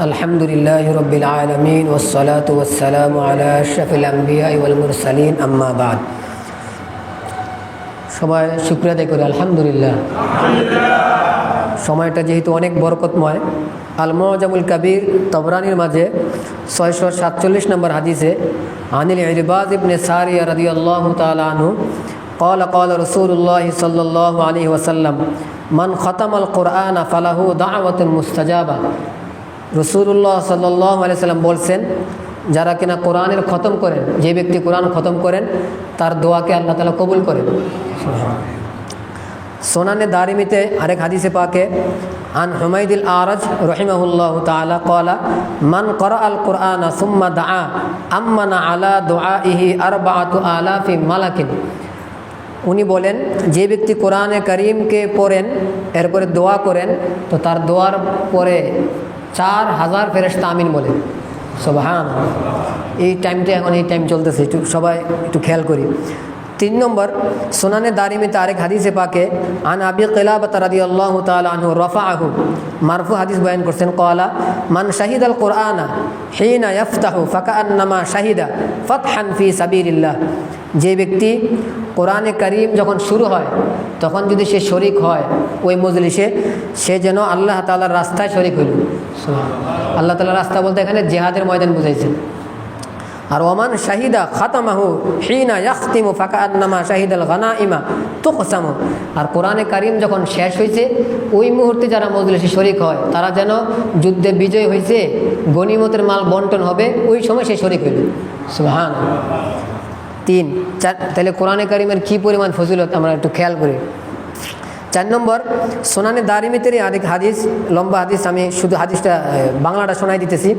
الحمد لله رب العالمين والصلاة والسلام على أشرف الأنبياء والمرسلين أما بعد সবাই শুক্রিয়া আদায় করি আলহামদুলিল্লাহ সময়টা যেহেতু অনেক বরকতময় আল মজামুল কাবির তবরানির মাঝে ছয়শো সাতচল্লিশ নম্বর হাদিসে আনিল ইরবাজ ইবনে সারিয়া রাদি আল্লাহ তালু قال قال رسول الله صلى الله عليه وسلم من ختم القرآن فله دعوة مستجابة রসুল্লাহ সাল্লাহ সাল্লাম বলছেন, যারা কিনা কোরআনের খতম করেন, যে ব্যক্তি কোরআন খতম করেন, তার দোয়াকে আল্লাহ তালা কবুল করেন। সোনানে দারিমিতে আরেক হাদিসে পাকে, আন হুমাইদুল আরজ রহিমাহুল্লাহ তালা কলা মান করা আল কোরআন সুম্মা দা আম্মানা আলা দোয়া ইহি আর বাতু আলাফি মালাকিন। উনি বলেন, যে ব্যক্তি কোরআনে করিমকে পড়েন, এরপরে দোয়া করেন, তো তার দোয়ার পরে চার হাজার ফেরেস্তা আমিন বলে। সব হ্যাঁ এই টাইমটা এখন এই টাইম চলতেছে, একটু সবাই একটু খেয়াল করি। তিন নম্বর, সোনানে দারিমিতে আরেক হাদিসে পাকে, আন আবি কেলাবত রাদি আল্লাহ তালু রফা আহু মারফু হাদিস বয়ান করছেন কলা মান শাহিদ আল কোরআনা হিনা ইফতাহু ফাকা আন্নামা শাহিদা ফতহান ফি সাবিরিল্লাহ যে ব্যক্তি কোরআনে করিম যখন শুরু হয়, তখন যদি সে শরিক হয় ওই মজলিসে, সে যেন আল্লাহ তালার রাস্তায় শরিক হইল। আল্লাহ তালার রাস্তা বলতে এখানে জেহাদের ময়দান বুঝাইছেন। আর ওমান শাহিদা খাতামাহু হিনা ইয়াখতিমু ফাকা আন্নামা শাহিদাল গানা ইমা তুকসামু। আর কোরআনে কারিম যখন শেষ হয়েছে ওই মুহূর্তে যারা মজলিসে শরিক হয়, তারা যেন যুদ্ধে বিজয় হয়েছে গনিমতের মাল বন্টন হবে, ওই সময় সে শরিক হইল সুহান তিন, চার, তাহলে কোরআনে কারিমের কী পরিমাণ ফজিলত আমরা একটু খেয়াল করি। চার নম্বর, সোনানে দারিমিতেরই আরেক হাদিস, লম্বা হাদিস, আমি শুধু হাদিসটা বাংলাটা শোনাই দিতেছি।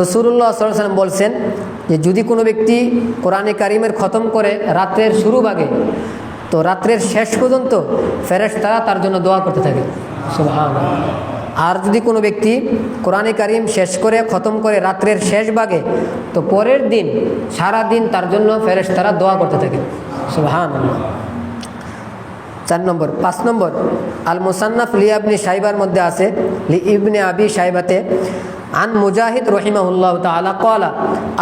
রসুল্লাহ সাল্লাম বলছেন যে যদি কোনো ব্যক্তি কোরআনে কারিমের খতম করে রাত্রের শুরু ভাগে তো রাত্রের শেষ পর্যন্ত ফেরেস তারা তার জন্য দোয়া করতে থাকে। আর যদি কোনো ব্যক্তি কোরআনে কারিম শেষ করে খতম করে রাত্রের শেষ ভাগে তো পরের দিন সারা দিন তার জন্য ফেরেস তারা দোয়া করতে থাকে। সুহান চার নম্বর পাঁচ নম্বর আল মুসান্নাফ লিয়াবনি সাইবার মধ্যে আছে। লি ইবনে আবি সাইবাতে আন মুজাহিদ রহিমাহুল্লাহ তালা কলা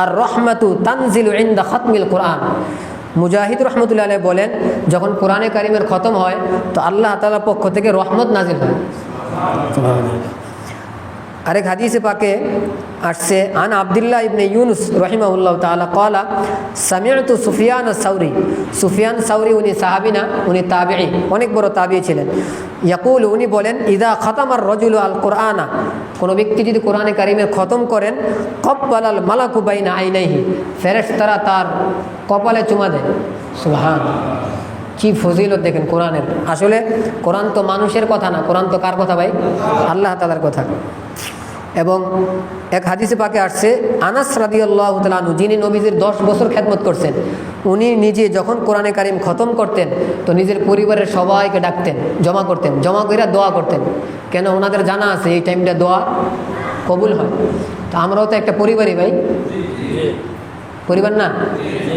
আর রহমাতু তানজিল ইন্দা খতমিল কোরআন। মুজাহিদ রহমতুল্লাহ বলেন যখন কোরআনে কারিমের খতম হয় তো আল্লাহ তালার পক্ষ থেকে রহমত নাজিল হয়। আরেক হাদিসে পাকে আসছে আন আবদুল্লাহ ইবনে ইউনুস রহিমাউল্লাহ তালা কলা সামিয়াতু সুফিয়ান সাউরি। সুফিয়ান সাউরি উনি সাহাবিনা উনি তাবেই অনেক বড় তাবি ছিলেন। ইয়াকুল উনি বলেন ইদা খতামার রজুল আল কোরআনা কোনো ব্যক্তি যদি কোরআনে কারিমের খতম করেন কব্বাল আল মালাকুবাইনা আইনাইহি ফেরেস তারা তার কপালে চুমা দেয়। সুহান কি ফজিলত দেখেন কোরআনের। আসলে কোরআন তো মানুষের কথা না, কোরআন তো কার কথা ভাই? আল্লাহ তালার কথা। এবং এক হাদিসে পাকে আসছে, আনাস রাদি আল্লাহ তালু যিনি নবীজির দশ বছর খ্যাতমত করছেন, উনি নিজে যখন কোরআনে কারিম খতম করতেন, তো নিজের পরিবারের সবাইকে ডাকতেন, জমা করতেন, জমা করে দোয়া করতেন। কেন ওনাদের জানা আছে এই টাইমটা দোয়া কবুল হয়? তো আমরাও তো একটা পরিবারই ভাই। পরিবার না?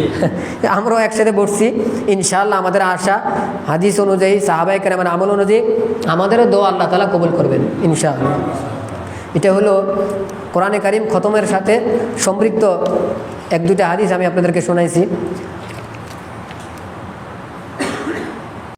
আমরাও একসাথে বসছি ইনশাল্লাহ আমাদের আশা, হাদিস অনুযায়ী সাহাবাই কেরামের আমল অনুযায়ী, আমাদেরও দোয়া আল্লাহ তালা কবুল করবেন, ইনশাআল্লাহ। এটা হলো কোরআনে কারিম খতমের সাথে সম্পৃক্ত এক দুটা হাদিস আমি আপনাদেরকে শোনাইছি।